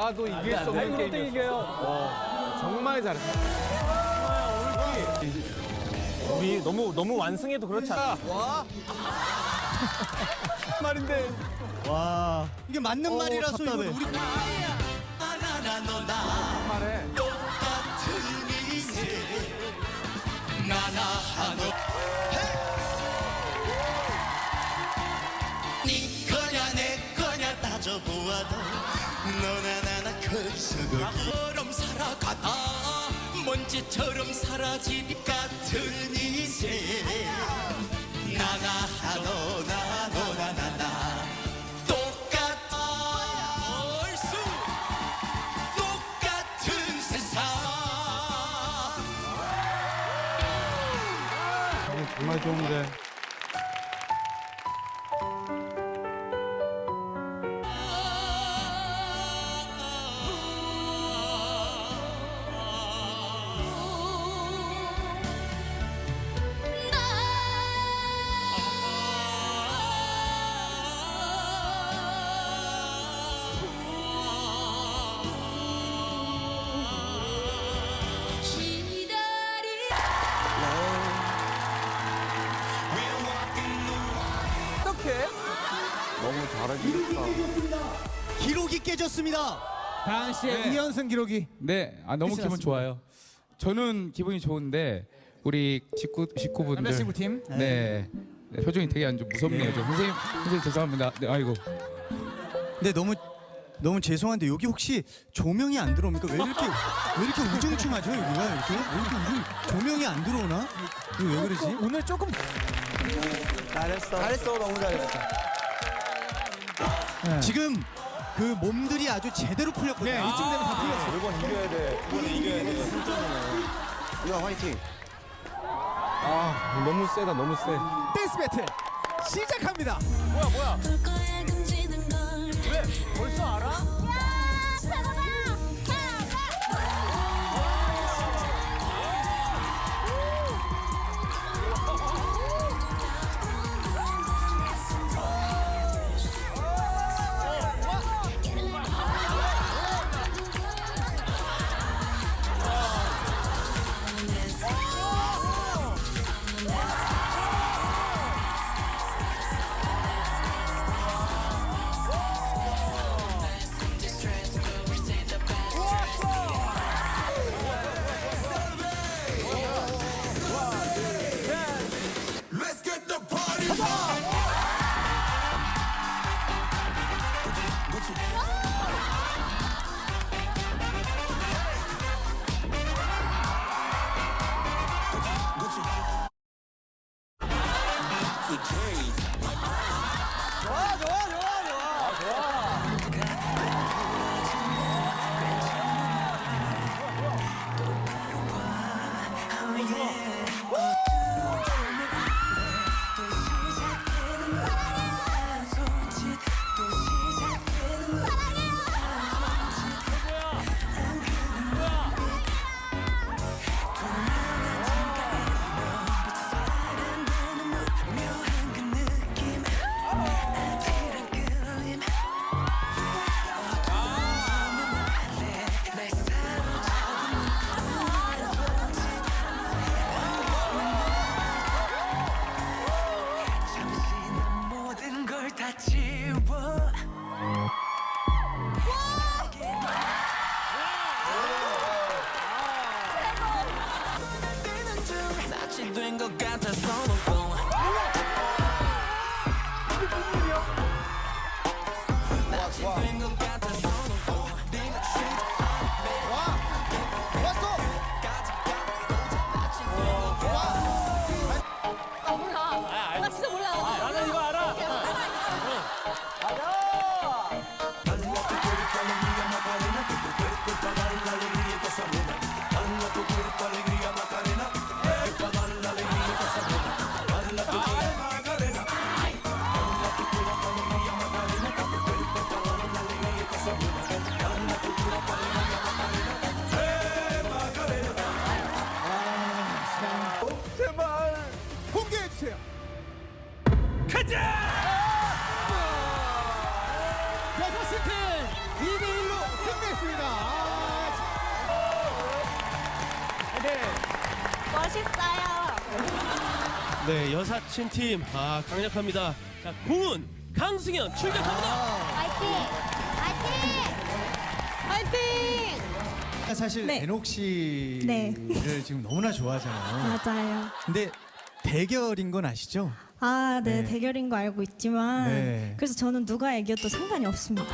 나와도 이길 수 없는 게임이었어. 정말 잘했어. 우리 너무 너무 완승해도 그렇지 않아. 말인데. 와. 이게 맞는 말이라서 이거. 우리 먼지처럼 사라질 같은 인생 나나 너나 너나 나나. 똑같아. 얼쑤. 똑같은 세상. 정말 좋은데. 기록이 깨졌습니다. 다은 씨의 네. 2연승 기록이 네, 아, 너무 기분. 좋아요. 저는 기분이 좋은데 우리 식구 식구분들 남자친구 팀. 네. 네, 표정이 되게 안 좋, 무섭네요. 좀 선생님, 선생님 죄송합니다. 네, 아이고. 근데 너무 너무 죄송한데 여기 혹시 조명이 안 들어옵니까? 왜 이렇게 왜 이렇게 우중충하죠 여기가 이렇게 왜 이렇게 우중 조명이 안 들어오나? 이거 왜 그러지? 오늘 조금 잘했어, 너무 잘했어. 지금 그 몸들이 아주 제대로 풀렸거든요. 네, 이쯤 되면 다 풀렸어. 이번 이겨야 돼. 이번 이겨야 돼. 야, 화이팅. 아, 너무 세다, 너무 세. 댄스 배틀 시작합니다. 금지는 걸. 왜? 벌써 알아? wow. 여섯 시팀 2대 1로 승리했습니다. 아, 멋있어요. 네, 여사친 팀. 아, 강력합니다. 자, 공은 강승현 출격합니다. 파이팅! 파이팅! 파이팅! 사실 네. 에녹 씨를 네. 지금 너무나 좋아하잖아요. 맞아요. 근데 대결인 건 아시죠? 아, 네, 네. 대결인 거 알고 있지만 네. 그래서 저는 누가 이겨도 상관이 없습니다.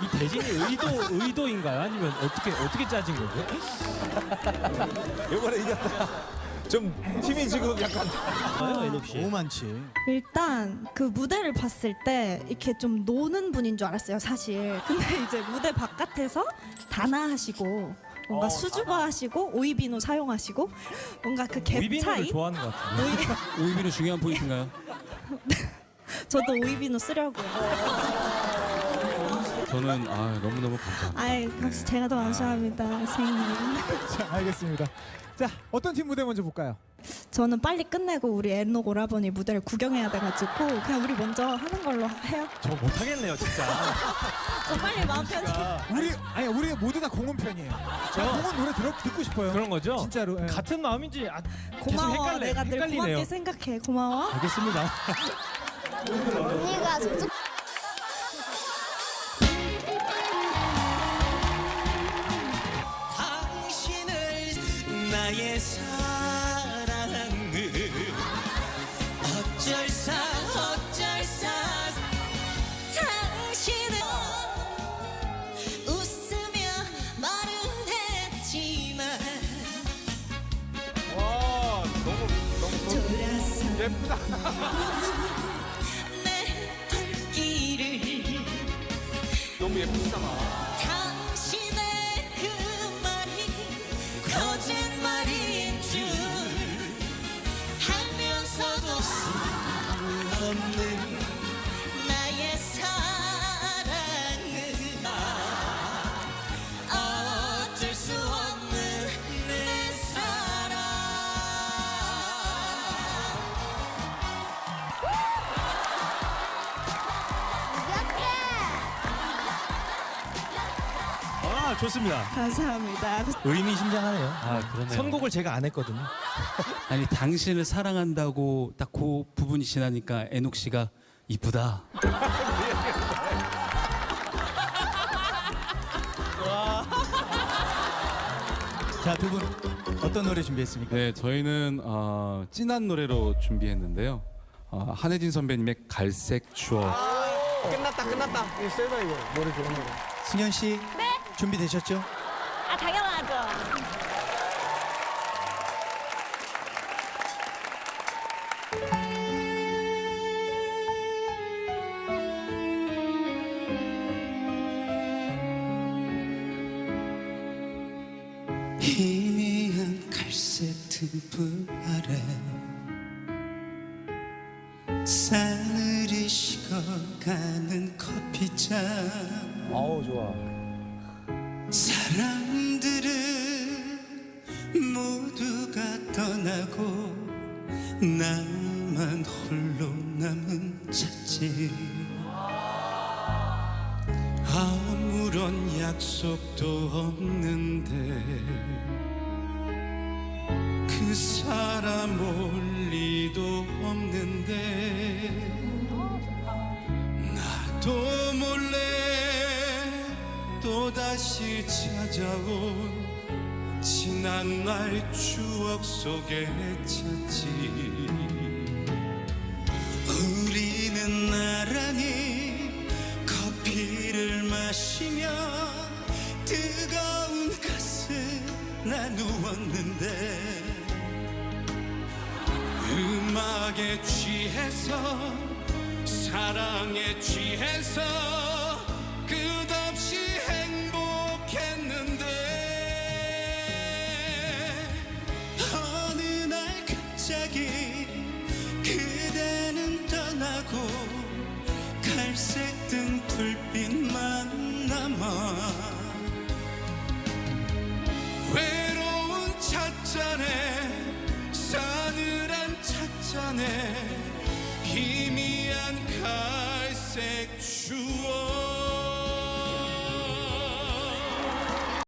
이 대진이 의도 의도인가요? 아니면 어떻게 어떻게 짜진 거죠? 이번에 이겼다. 좀 팀이 지금 약간 아요, 에녹 씨. 너무 많지. 일단 그 무대를 봤을 때 이렇게 좀 노는 분인 줄 알았어요, 사실. 근데 이제 무대 바깥에서 단아하시고 뭔가 수줍어 하시고 오이비노 사용하시고 뭔가 그갭 차이. 좋아하는 것 같은데. 오이, 오이비는 중요한 포인트인가요? 저도 오이비노 쓰려고요. 저는 아 너무너무 감사합니다. 아이, 역시 제가 더 감사합니다, 선생님. 자, 알겠습니다. 자, 어떤 팀 무대 먼저 볼까요? 저는 빨리 끝내고 우리 엔노 오라버니 무대를 구경해야 돼가지고 그냥 우리 먼저 하는 걸로 해요. 저 못하겠네요, 진짜. 저 빨리 마음 편히. 우리 아니 우리 모두 다 공원 편이에요. 제가 공원 노래 들어 듣고 싶어요. 그런 거죠? 진짜로. 예. 같은 마음인지 아, 계속 고마워. 헷갈려. 내가 늘 헷갈리네요. 고맙게 생각해. 고마워. 알겠습니다. 언니가 저쪽 당신을 나의 사 예쁘다. 내 발길을 너무 예쁘잖아. 당신의 그 말이 거짓말인 줄 알면서도 없는 좋습니다. 감사합니다. 의미심장하네요. 아 그러네요. 선곡을 제가 안 했거든요. 아니 당신을 사랑한다고 딱 그 부분이 지나니까 애녹 씨가 이쁘다. 자, 두 분 어떤 노래 준비했습니까? 네, 저희는 어, 진한 노래로 준비했는데요. 어, 한혜진 선배님의 갈색 추억. 끝났다, 끝났다. 이거 세다 이거. 노래 좋은 노래. 승현 씨. 준비되셨죠? 아 당연하죠. 희미한 갈색 등불 아래 싸늘히 식어가는 커피잔 아우, 좋아. 사람들은 모두가 떠나고 나만 홀로 남은 자지 아무런 약속도 없는데 그 사람 올 리도 없는데 나도 몰래 또다시 찾아온 지난 날 추억 속에 찾지. 우리는 나란히 커피를 마시며 뜨거운 가슴 나누었는데 음악에 취해서 사랑에 취해서 희미한 갈색